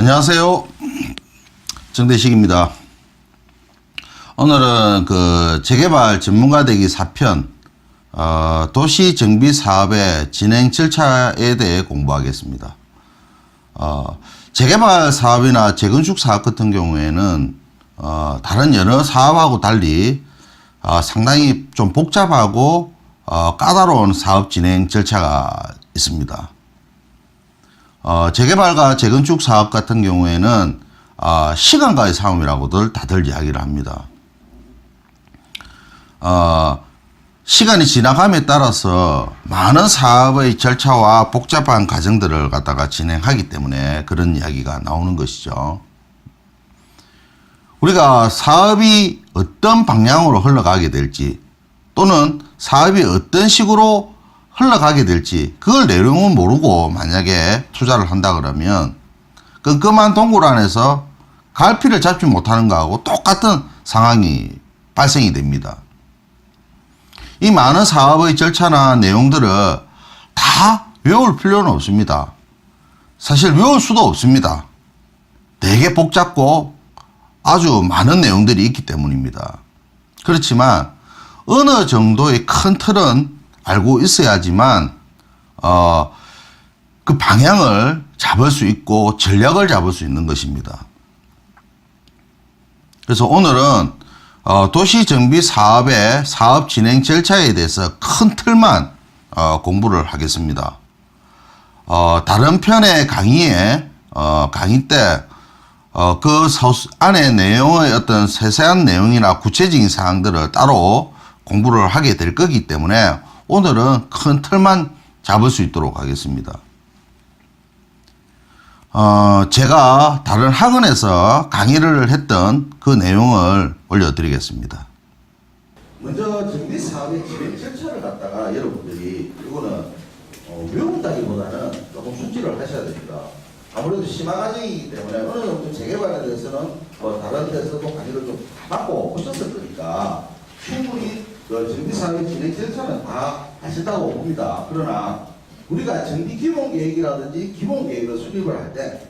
안녕하세요. 정대식입니다. 오늘은 그 재개발 전문가 되기 4편 어, 도시 정비 사업의 진행 절차에 대해 공부하겠습니다. 어, 재개발 사업이나 재건축 사업 같은 경우에는 어, 다른 여러 사업하고 달리 어, 상당히 좀 복잡하고 어, 까다로운 사업 진행 절차가 있습니다. 어, 재개발과 재건축 사업 같은 경우에는 어, 시간과의 싸움이라고들 다들 이야기를 합니다. 어, 시간이 지나감에 따라서 많은 사업의 절차와 복잡한 과정들을 갖다가 진행하기 때문에 그런 이야기가 나오는 것이죠. 우리가 사업이 어떤 방향으로 흘러가게 될지 또는 사업이 어떤 식으로 흘러가게 될지 그걸 내용은 모르고 만약에 투자를 한다 그러면 끈끈한 동굴 안에서 갈피를 잡지 못하는 거하고 똑같은 상황이 발생이 됩니다. 이 많은 사업의 절차나 내용들을 다 외울 필요는 없습니다. 사실 외울 수도 없습니다. 되게 복잡고 아주 많은 내용들이 있기 때문입니다. 그렇지만 어느 정도의 큰 틀은 알고 있어야지만 어, 그 방향을 잡을 수 있고 전략을 잡을 수 있는 것입니다. 그래서 오늘은 어, 도시 정비 사업의 사업 진행 절차에 대해서 큰 틀만 어, 공부를 하겠습니다. 어, 다른 편의 강의에 어, 강의 때 어, 그 안에 내용의 어떤 세세한 내용이나 구체적인 사항들을 따로 공부를 하게 될 거기 때문에 오늘은 큰 틀만 잡을 수 있도록 하겠습니다. 어, 제가 다른 학원에서 강의를 했던 그 내용을 올려드리겠습니다. 먼저 정비 사업의 진행 절차를 갖다가 여러분들이 이거는 어, 외운다기보다는 조금 숙지를 하셔야 됩니다. 아무래도 심화 과정이기 때문에 어느 정도 재개발에 대해서는 뭐 다른 데서도 강의를 좀 받고 오셨을 거니까 충분히 그 정비 사업의 진행 절차는 다 하셨다고 봅니다. 그러나 우리가 정비 기본 계획이라든지 기본 계획을 수립을 할 때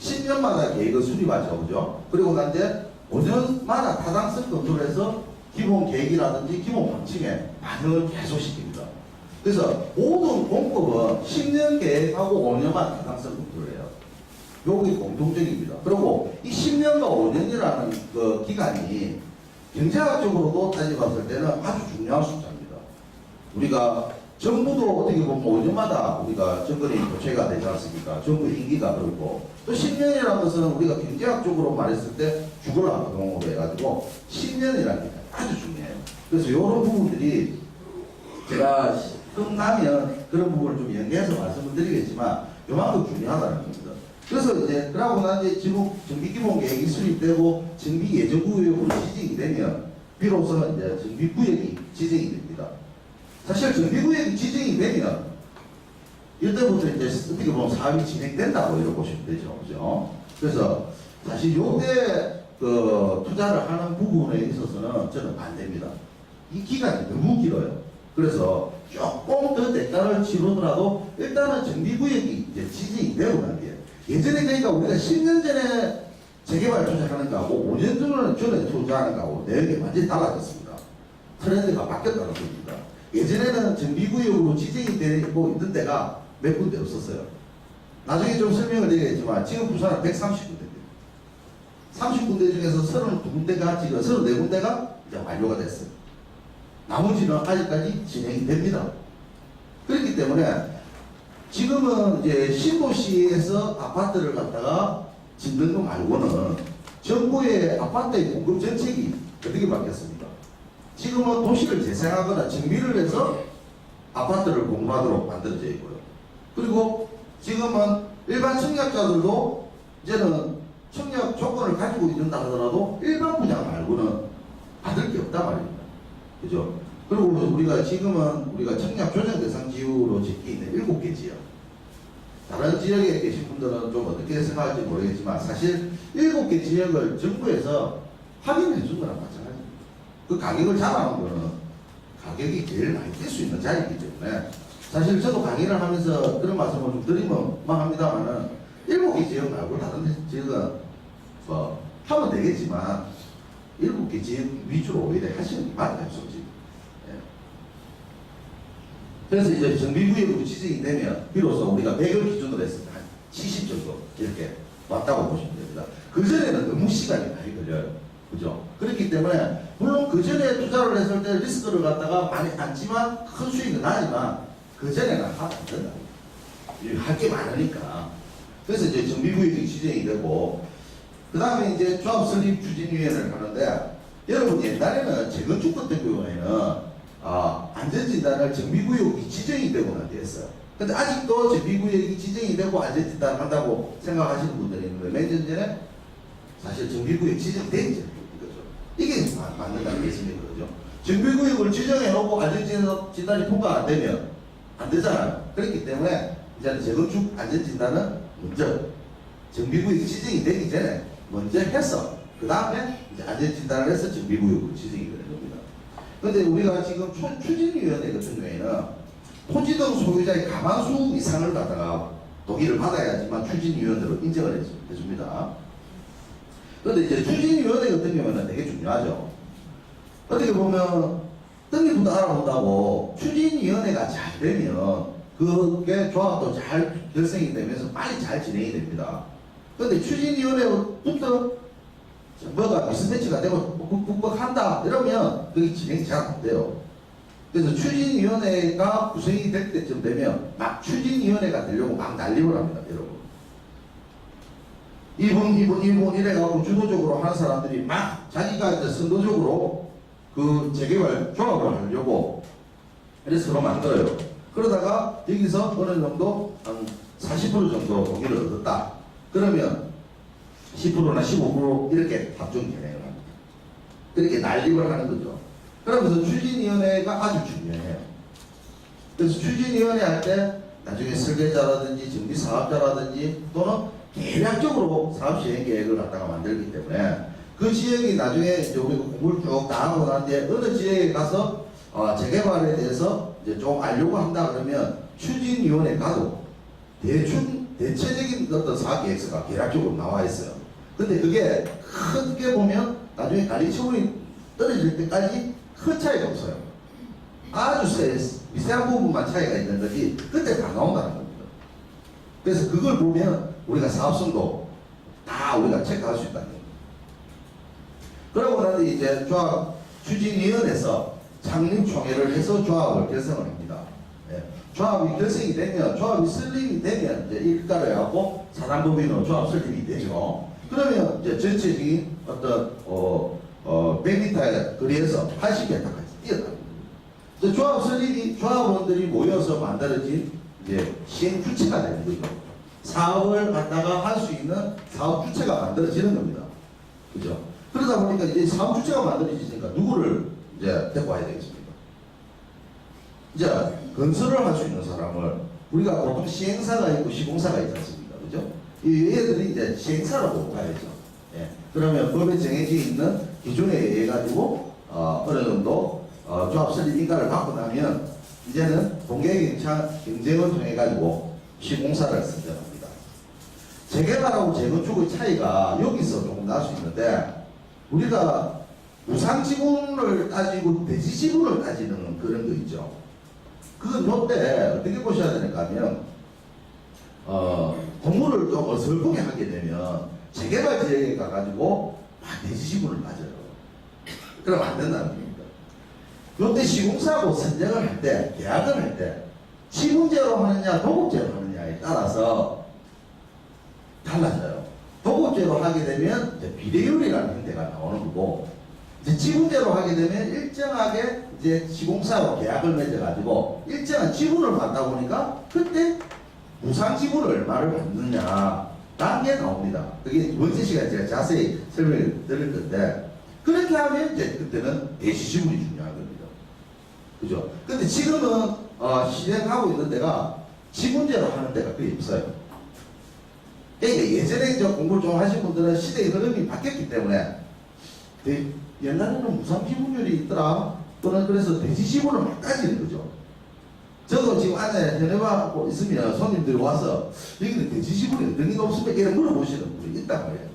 10년마다 계획을 수립하죠. 그죠? 그리고 난 이제 5년마다 타당성 검토를 해서 기본 계획이라든지 기본 방침에 반영을 계속 시킵니다. 그래서 모든 공법은 10년 계획하고 5년만 타당성 검토를 해요. 요게 공통적입니다. 그리고 이 10년과 5년이라는 그 기간이 경제학적으로도 따져봤을 때는 아주 중요한 숫자입니다. 우리가 정부도 어떻게 보면 5년마다 우리가 정권이 교체가 되지 않습니까? 정부 임기가 그렇고 또 10년이라는 것은 우리가 경제학적으로 말했을 때 죽어라 노동으로 해가지고 10년이라는 게 아주 중요해요. 그래서 이런 부분들이 제가 끝나면 그런 부분을 좀 연계해서 말씀을 드리겠지만 요만큼 중요하다는 겁니다. 그래서 이제 그러고 난 이제 지금 정비 기본 계획이 수립되고 정비 예정 구역으로 지정이 되면 비로소 이제 정비 구역이 지정이 됩니다. 사실 정비 구역이 지정이 되면 이때부터 이제 어떻게 보면 사업이 진행된다고 이렇게 보시면 되죠. 그죠? 그래서 사실 요때 그 투자를 하는 부분에 있어서는 저는 반대입니다. 이 기간이 너무 길어요. 그래서 조금 더 대가를 치르더라도 일단은 정비구역이 이제 지정이 되고 난 예전에 그러니까 우리가 10년 전에 재개발 투자하는 거하고 5년 전에 전에 투자하는 거하고 내용이 완전히 달라졌습니다. 트렌드가 바뀌었다는 겁니다. 예전에는 정비구역으로 지정이 되고 있는 데가 몇 군데 없었어요. 나중에 좀 설명을 드리겠지만 지금 부산은 130군데입니다. 30군데 중에서 32군데가 지금 34군데가 이제 완료가 됐어요. 나머지는 아직까지 진행이 됩니다. 그렇기 때문에 지금은 이제 신도시에서 아파트를 갖다가 짓는 거 말고는 정부의 아파트의 공급 정책이 어떻게 바뀌었습니까? 지금은 도시를 재생하거나 정비를 해서 아파트를 공급하도록 만들어져 있고요. 그리고 지금은 일반 청약자들도 이제는 청약 조건을 가지고 있는다 하더라도 일반 분양 말고는 받을 게 없다 말입니다. 그죠? 그리고 우리가 지금은 우리가 청약 조정 대상 지구로 적혀 있는 일곱 개 지역. 다른 지역에 계신 분들은 좀 어떻게 생각할지 모르겠지만 사실 일곱 개 지역을 정부에서 확인해 준 거랑 마찬가지입니다. 그 가격을 잡아놓은 거는 가격이 제일 많이 뛸 수 있는 자리이기 때문에 사실 저도 강의를 하면서 그런 말씀을 좀 드리면 막 합니다만은 일곱 개 지역 말고 다른 데 지역은 뭐 하면 되겠지만 일곱 개 지역 위주로 오히려 하시는 게 맞아요, 솔직히. 예. 그래서 이제 정비구역으로 지정이 되면 비로소 우리가 100을 기준으로 때한70 정도 이렇게 왔다고 보시면 됩니다. 그 전에는 너무 시간이 많이 걸려요. 그죠? 그렇기 때문에 물론 그 전에 투자를 했을 때 리스크를 갖다가 많이 안지만 큰 수익은 나지만 그 전에는 하면 안 된다. 할게 많으니까. 그래서 이제 정비구역이 지정이 되고 그 다음에 이제 조합 설립 추진위원회를 하는데 여러분 옛날에는 재건축 같은 경우에는 아, 안전진단을 정비구역이 지정이 되고 난 뒤했어요. 근데 아직도 정비구역이 지정이 되고 안전진단을 한다고 생각하시는 분들이 있는데 몇년 전에 사실 정비구역 지정된 이거죠. 이게 마- 맞는다는 말씀인 거죠. 정비구역을 지정해놓고 안전진단이 통과 안 되면 안 되잖아요. 그렇기 때문에 이제는 재건축 안전진단은 먼저 정비구역이 지정이 되기 전에 먼저 해서 그 다음에 이제 안전진단을 해서 정비구역으로 지정이 되는 겁니다. 근데 우리가 지금 추- 추진위원회 같은 경우에는 토지 등 소유자의 가만수 이상을 갖다가 동의를 받아야지만 추진위원회로 인정을 해줍니다. 그런데 이제 추진위원회 같은 경우는 되게 중요하죠. 어떻게 보면 등기부터 알아본다고 추진위원회가 잘 되면 그게 조합도 잘 결성이 되면서 빨리 잘 진행이 됩니다. 그런데 추진위원회부터 뭐가 미스매치가 되고 북북한다 이러면 그게 진행이 잘 안 돼요. 그래서 추진위원회가 구성이 될 때쯤 되면 막 추진위원회가 되려고 막 난립을 합니다, 여러분. 이분, 이분, 이분 이래가지고 주도적으로 하는 사람들이 막 자기가 이제 선도적으로 그 재개발 조합을 하려고 그래서 서로 만들어요. 그러다가 여기서 어느 정도 한 40% 정도 동의를 얻었다. 그러면 10%나 15% 이렇게 합종 진행을 합니다. 그렇게 난립을 하는 거죠. 그러면서 추진위원회가 아주 중요해요. 그래서 추진위원회 할 때 나중에 설계자라든지 정비사업자라든지 또는 대략적으로 사업 시행 계획을 갖다가 만들기 때문에 그 지역이 나중에 우리가 공부를 쭉다 하고 난 뒤에 어느 지역에 가서 어, 재개발에 대해서 이제 좀 알려고 한다 그러면 추진위원회 가도 대충 대체적인 어떤 사업 계획서가 대략적으로 나와 있어요. 근데 그게 크게 보면 나중에 관리 처분이 떨어질 때까지 큰 차이가 없어요. 아주 세, 미세한 부분만 차이가 있는 거지 그때 다 나온다는 겁니다. 그래서 그걸 보면 우리가 사업성도 다 우리가 체크할 수 있다는 겁니다. 그러고 나서 이제 조합 추진위원회에서 창립총회를 해서 조합을 결성을 합니다. 예. 조합이 결성이 되면 조합이 설립이 되면 이제 일가를 하고 사단법인으로 조합 설립이 되죠. 그러면 이제 전체적인 어떤 어, 어 100m의 거리에서 80m까지 뛰어납니다. 이제 조합 설립이 조합원들이 모여서 만들어진 이제 시행 주체가 되는 거죠. 사업을 갖다가 할 수 있는 사업 주체가 만들어지는 겁니다. 그죠? 그러다 보니까 이제 사업 주체가 만들어지니까 누구를 이제 데리고 와야 되겠습니까? 이제 건설을 할 수 있는 사람을 우리가 보통 시행사가 있고 시공사가 있지 않습니까? 이 얘들이 이제 시행사라고 봐야죠. 예. 그러면 법에 정해져 있는 기준에 의해 가지고 어, 어느 정도 어, 조합 설립 인가를 받고 나면 이제는 공개 경찰 경쟁을 통해 가지고 시공사를 선정합니다. 재개발하고 재건축의 차이가 여기서 조금 날 수 있는데 우리가 무상 지분을 따지고 대지 지분을 따지는 그런 거 있죠. 그건 요때 어떻게 보셔야 되는가 하면 어, 공무를 좀 어설프게 하게 되면 재개발 지역에 가가지고 막 지분을 맞아요. 그럼 안 된다는 겁니다. 요때 시공사하고 선정을 할 때, 계약을 할 때, 지분제로 하느냐, 도급제로 하느냐에 따라서 달라져요. 도급제로 하게 되면 이제 비례율이라는 형태가 나오는 거고, 이제 지분제로 하게 되면 일정하게 이제 시공사하고 계약을 맺어가지고 일정한 지분을 받다 보니까 그때 무상 지분을 얼마를 받느냐 게 나옵니다. 그게 이번 시간에 제가 자세히 설명을 드릴 건데 그렇게 하면 이제 그때는 대시 지분이 중요한 겁니다. 그죠? 근데 지금은 어, 실행하고 있는 데가 지분제로 하는 데가 거의 없어요. 그러니까 예전에 저 공부를 좀 하신 분들은 시대의 흐름이 바뀌었기 때문에 대- 옛날에는 무상 지분율이 있더라 또는 그래서 대지 지분을 막 따지는 거죠. 저도 또 지금 안에 현해하고 있으면 손님들이 와서 여기는 돼지지불이 어떤 게 없습니까? 이렇게 물어보시는 분이 있단 말이에요.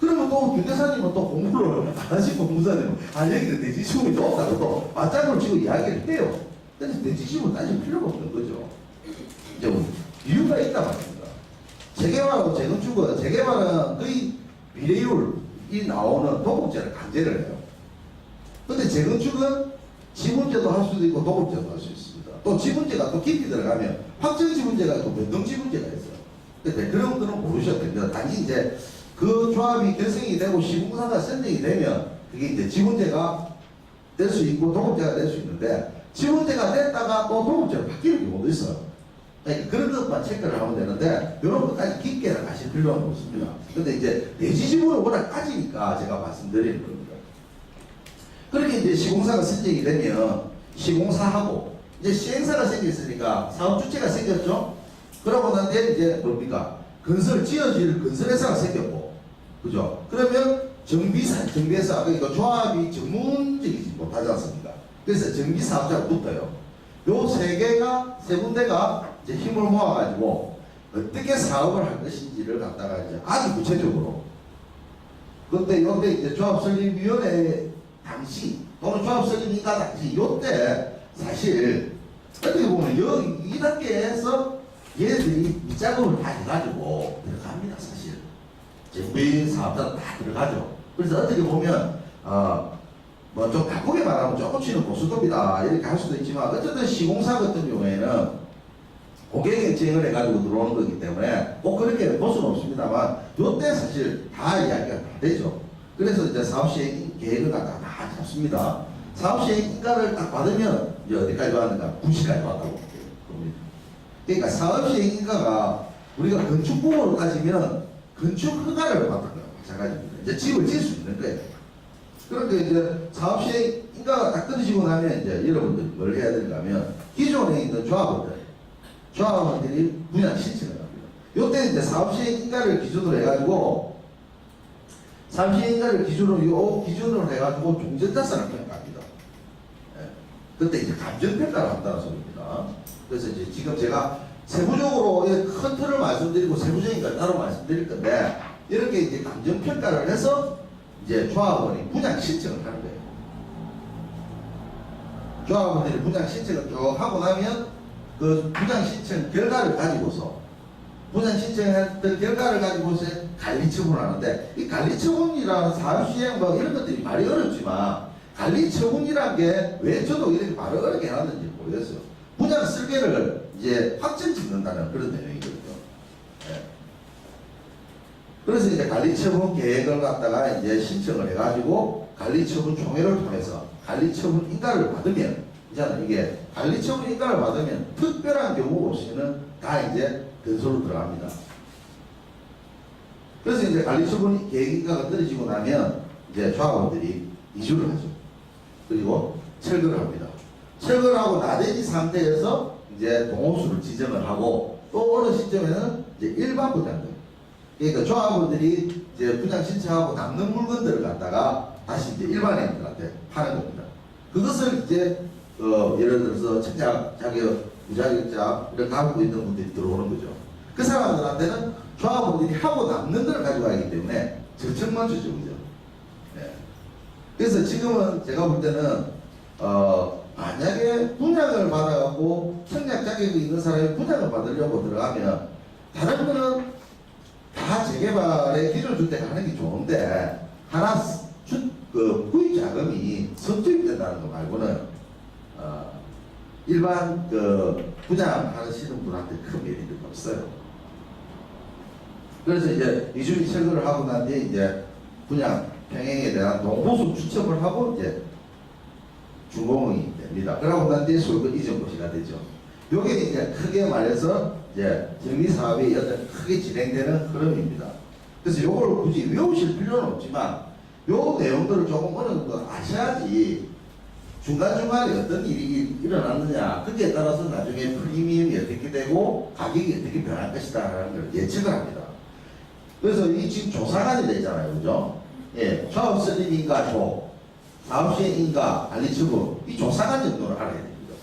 그러면 또 김대사님은 또 공부를 안 하신 공부사님 아 여기는 돼지지불이 없다고 또 맞장구를 치고 이야기를 해요. 근데 돼지지불 따질 필요가 없는 거죠. 이제 뭐 이유가 있단 말입니다. 재개발하고 재건축은 재개발은 거의 비례율이 나오는 도급제를 강제를 해요. 근데 재건축은 지분제도 할 수도 있고 도급제도 할 수 있습니다. 또 지분제가 또 깊이 들어가면 확정 지분제가 있고 변동 지분제가 있어요. 근데 그런 거는 모르셔도 됩니다. 단지 이제 그 조합이 결성이 되고 시공사가 선정이 되면 그게 이제 지분제가 될 수 있고 도급제가 될 수 있는데 지분제가 됐다가 또 도급제로 바뀌는 경우도 있어요. 그러니까 그런 것만 체크를 하면 되는데 이런 것까지 깊게는 가실 필요는 없습니다. 근데 이제 내지지분을 워낙 따지니까 제가 말씀드리는 겁니다. 그렇게 이제 시공사가 선정이 되면 시공사하고 이제 시행사가 생겼으니까 사업 주체가 생겼죠. 그러고 난 뒤에 이제 뭡니까 건설 지어질 건설회사가 생겼고 그죠? 그러면 정비사 정비회사 그러니까 조합이 전문적이지 못하지 않습니까? 그래서 정비사업자가 붙어요. 요 세 개가 세 군데가 이제 힘을 모아가지고 어떻게 사업을 할 것인지를 갖다가 이제 아주 구체적으로 그때 요때 이제 조합설립위원회 당시 또는 조합설립인가 당시 요때 사실 어떻게 보면 여기 이 단계에서 얘들이 이 작업을 다 해가지고 들어갑니다 사실 정비 사업자는 다 들어가죠 그래서 어떻게 보면 어 뭐 좀 바꾸게 말하면 조금씩은 고수톱이다 이렇게 할 수도 있지만 어쨌든 시공사 같은 경우에는 고객 경쟁을 해가지고 들어오는 거기 때문에 꼭 그렇게 볼 수는 없습니다만 요때 사실 다 이야기가 다 되죠. 그래서 이제 사업 시행 계획을 갖다가 다 잡습니다. 사업 시행 인가를 딱 받으면 이제 어디까지 왔는가? 구시까지 왔다고 봅니다. 그러니까 사업 시행 인가가 우리가 건축법으로 따지면 건축 허가를 받는 거예요. 마찬가지입니다. 이제 집을 지을 수 있는 거예요. 그런데 이제 사업 시행 인가가 딱 떨어지고 나면 이제 여러분들이 뭘 해야 되는가 하면 기존에 있는 조합원들 조합원들이 분양 신청을 합니다. 요때 이제 사업시행 인가를 기준으로 해가지고 사업시행 인가를 기준으로 요 기준으로 해가지고 종전자산을 평가 예. 그때 이제 감정 평가를 한다는 소리입니다. 그래서 이제 지금 제가 세부적으로 이큰 틀을 말씀드리고 세부적인 걸 따로 말씀드릴 건데 이렇게 이제 감정 평가를 해서 이제 조합원이 분양 신청을 하는 거예요. 조합원들이 분양 신청을 쭉 하고 나면 그 분양 신청 결과를 가지고서 분양 신청했던 결과를 가지고서 관리 처분을 하는데 이 관리 처분이라는 사업 시행 뭐 이런 것들이 말이 어렵지만 관리 처분이라는 게왜 저도 이렇게 말을 어렵게 해놨는지 모르겠어요. 분양 설계를 이제 확정 짓는다는 그런 내용이거든요. 예. 그래서 이제 관리 처분 계획을 갖다가 이제 신청을 해가지고 관리 처분 총회를 통해서 관리 처분 인가를 받으면 이제는 이게 관리 처분 인가를 받으면 특별한 경우 없이는 다 이제 건설로 들어갑니다. 그래서 이제 관리 처분 계획 인가가 떨어지고 나면 이제 조합원들이 이주를 하죠. 그리고 철거를 합니다. 철거를 하고 나대지 상태에서 이제 동호수를 지정을 하고 또 어느 시점에는 이제 일반 분양들 그러니까 조합원들이 이제 분양 신청하고 남는 물건들을 갖다가 다시 이제 일반인들한테 파는 겁니다. 그것을 이제 어, 예를 들어서 청약 자격, 무자격자 이런 갖고 있는 분들이 들어오는 거죠. 그 사람들한테는 조합원들이 하고 남는 걸 가져가기 때문에 저청만 주죠. 그래서 지금은 제가 볼 때는 어, 만약에 분양을 받아갖고 청약 자격이 있는 사람이 분양을 받으려고 들어가면 다른 거는 다 재개발에 기존 주택 하는 게 좋은데 하나 주, 그 구입 자금이 선투입된다는 거 말고는 어, 일반 그 분양하시는 분한테 큰 메리트가 없어요. 그래서 이제 이주기 철거를 하고 난 뒤에 이제 분양 평행에 대한 동호수 추첨을 하고 이제 준공이 됩니다. 그러고 난 뒤에 소유권 이전 고시가 되죠. 요게 이제 크게 말해서 이제 정비 사업이 어떤 크게 진행되는 흐름입니다. 그래서 요걸 굳이 외우실 필요는 없지만 요 내용들을 조금 어느 정도 아셔야지 중간중간에 어떤 일이 일어났느냐 거기에 따라서 나중에 프리미엄이 어떻게 되고 가격이 어떻게 변할 것이다 라는 걸 예측을 합니다. 그래서 이 지금 조사관이 되잖아요. 그죠? 예, 사업 설립인가 조, 사업 시행인가 관리처분 이 조사관 정도를 알아야 됩니다.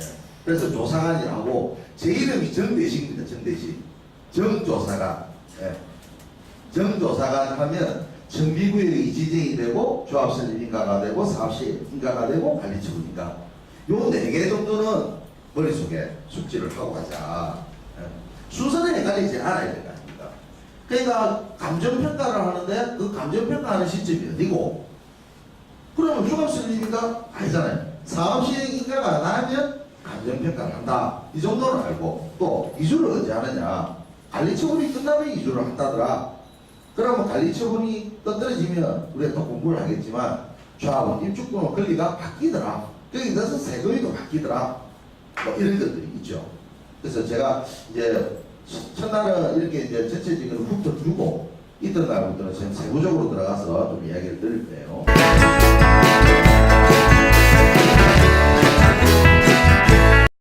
예. 그래서 조사관이라고 제 이름이 정대식입니다. 정대식. 정조사관. 예. 정조사관 하면 정비구역이 지정이 되고 조합선임 인가가 되고 사업시 인가가 되고 관리처분 인가. 요 네 개 정도는 머릿속에 숙지를 하고 가자. 예. 순서는 헷갈리지 않아야 아닙니까? 그러니까 감정평가를 하는데 그 감정평가하는 시점이 어디고 그러면 조합선임인가 아니잖아요. 사업시행 인가가 나면 감정평가를 한다. 이 정도는 알고 또 이주를 언제 하느냐. 관리처분이 끝나면 이주를 한다더라. 그러면 관리처분이 떨어지면 우리가 또 공부를 하겠지만 조합은 입주권의 권리가 바뀌더라. 거기 넣어서 세금이 또 바뀌더라. 뭐 이런 것들이 있죠. 그래서 제가 이제 첫날은 이렇게 이제 전체적으로 훑어주고 이튿 날부터는 지금 세부적으로 들어가서 좀 이야기를 드릴 거예요.